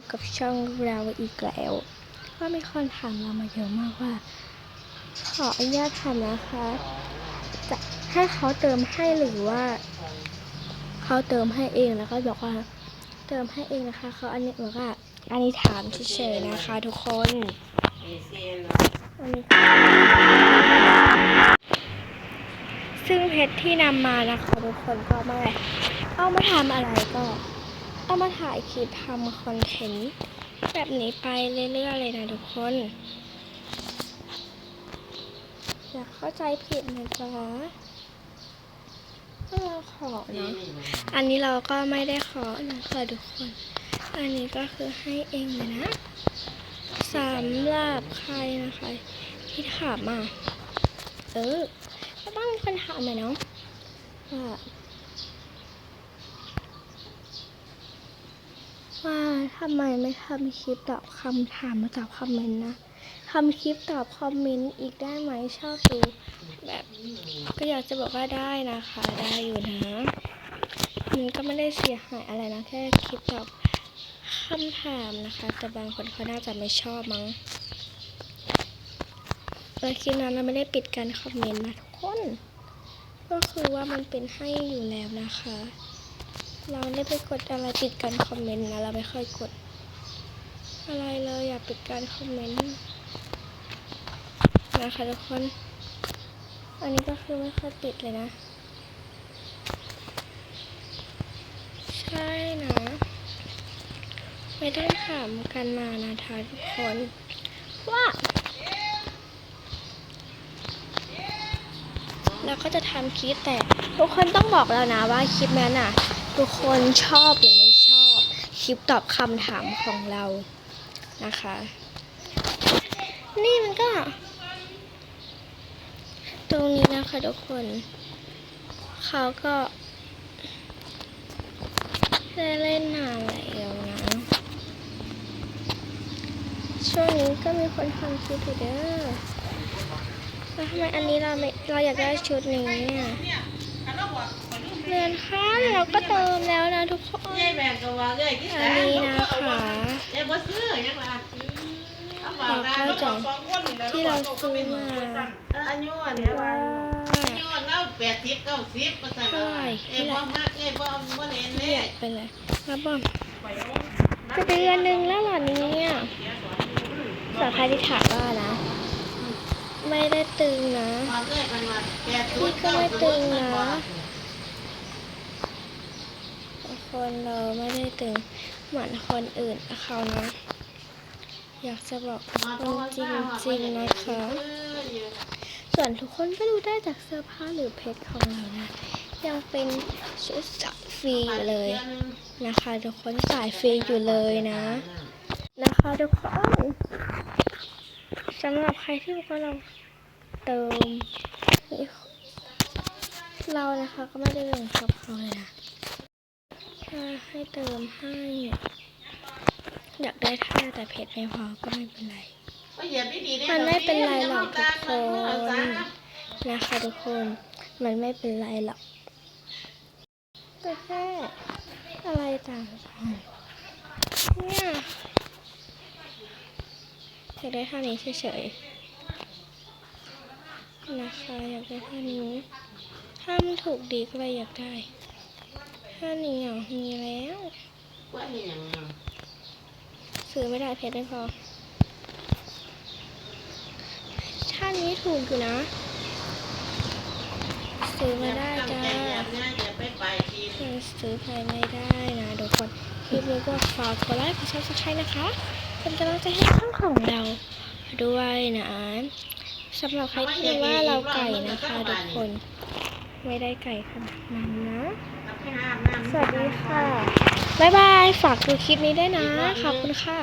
บกับช่องเราอีกแล้วก็มีคนถามเรามาเยอะมากว่า ขออนุญาตถามนะคะ จะให้เขาเติมให้หรือว่า เขาเติมให้เองแล้วก็บอกว่า เติมให้เองนะคะ เขาอันนี้บอกว่าอันนี้ถามเฉยๆนะคะ ทุกคนอันนี้ซึ่งเพชรที่นำมานะคะทุกคนก็ไม่เอามาทำอะไรก็ เอามาถ่ายคลิปทำคอนเทนต์แบบนี้ไปเรื่อยๆเลยนะทุกคน อย่าเข้าใจผิดนะจ๊ะเราขอเนาะอันนี้เราก็ไม่ได้ขอนะคะทุกคน อันนี้ก็คือให้เองเลยนะสำหรับใครนะคะ ที่ถามมา เออก็ต้องมีคนถามมาเนาะว่า ว่าทำไมไม่ทำคลิปตอบคำถามมาตอบคอมเมนต์นะทำคลิปตอบคอมเมนต์อีกได้ไหมชอบดูแบบ ก็อยากจะบอกว่าได้นะคะ ได้อยู่นะมันก็ไม่ได้เสียหายอะไรนะ แค่คลิปตอบคำถามนะคะ แต่บางคนเขาน่าจะไม่ชอบมั้งแล้วคลิปนั้นเราไม่ได้ปิดการคอมเมนต์นะทุกคน ก็คือว่ามันเป็นให้อยู่แล้วนะคะ เราได้ไปกดอะไรปิดการคอมเมนต์นะเราไม่ค่อยกด อะไรเลยอย่าปิดการคอมเมนต์นะคะทุกคน อันนี้ก็คือไม่ค่อยปิดเลยนะ ใช่นะ ไม่ได้ถามกันมานะคะทุกคน ว่าเราก็จะทำคลิปแต่ทุกคนต้องบอกแล้วนะว่าคลิปนั้นน่ะ ทุกคนชอบหรือไม่ชอบคลิปตอบคำถามของเรานะคะ นี่มันก็ ตรงนี้นะคะทุกคน เขาก็ได้เล่นนานแล้วนะช่วงนี้ก็มีคนทำคลิปอยู่เด้อแล้วทำไมอันนี้เราไม่เราอยากได้ชุดนี้เนี่ย เดือนค่ะเราก็เติมแล้วนะทุกคน ยายแบ่งก็ว่าเลยที่อันนี้นะคะยายบ่ซื้อยังล่ะเราก็จะที่เราซื้อมาอายุอันว่าอายุเราแปดสิบเก้าสิบก็สั่งเอ้บ่มากเอ้บ่บ่เล่นเลเรียยกไปเลยแล้วบอมจะเดือนหนึ่งแล้วเหรอเนี่ยสาวใครที่ถามว่านะ ไม่ได้ตึงนะมาเลยกันมาแปดพี่ก็ไม่ตึงนะ คนเราไม่ได้ตึงเหมือนคนอื่นเขานะ อยากจะบอกคนจริงๆนะคะ ส่วนทุกคนก็ดูได้จากเสื้อผ้าหรือเพชรของเรานะ ยังเป็นชุดสายฟรีอยู่เลยนะคะ ทุกคนสายฟรีอยู่เลยนะ นะคะทุกคนสำหรับใครที่บอกว่าเราเติมเรานะคะก็ไม่ได้เรื่องกับเขาเลยนะ แค่ให้เติมให้ อยากได้ท่าแต่เพชรไม่พอก็ไม่เป็นไรมันไม่เป็นไรหรอกทุกคนนะคะทุกคน มันไม่เป็นไรหรอกแต่แค่อะไรต่างกันเนี่ยอยากได้ท่านี้เฉยๆนะคะอยากได้ท่านี้ถ้ามันถูกดีก็เลยอยากได้ ท่านี้อะมีแล้วซื้อไม่ได้เพชรไม่พอท่านี้ถูกอยู่นะ ซื้อมาได้จ้ายังซื้อไปไม่ได้นะทุกคนคลิปนี้ก็ฝากกดไลค์กดซับสไครต์นะคะ เป็นกำลังใจให้ช่องของเราด้วยนะสำหรับใครที่คิดว่าเราไก่นะคะทุกคน ไม่ได้ไก่ขนาดนั้นนะ สวัสดีค่ะ บ๊ายบาย ฝากดูคลิปนี้ด้วยนะ ขอบคุณค่ะ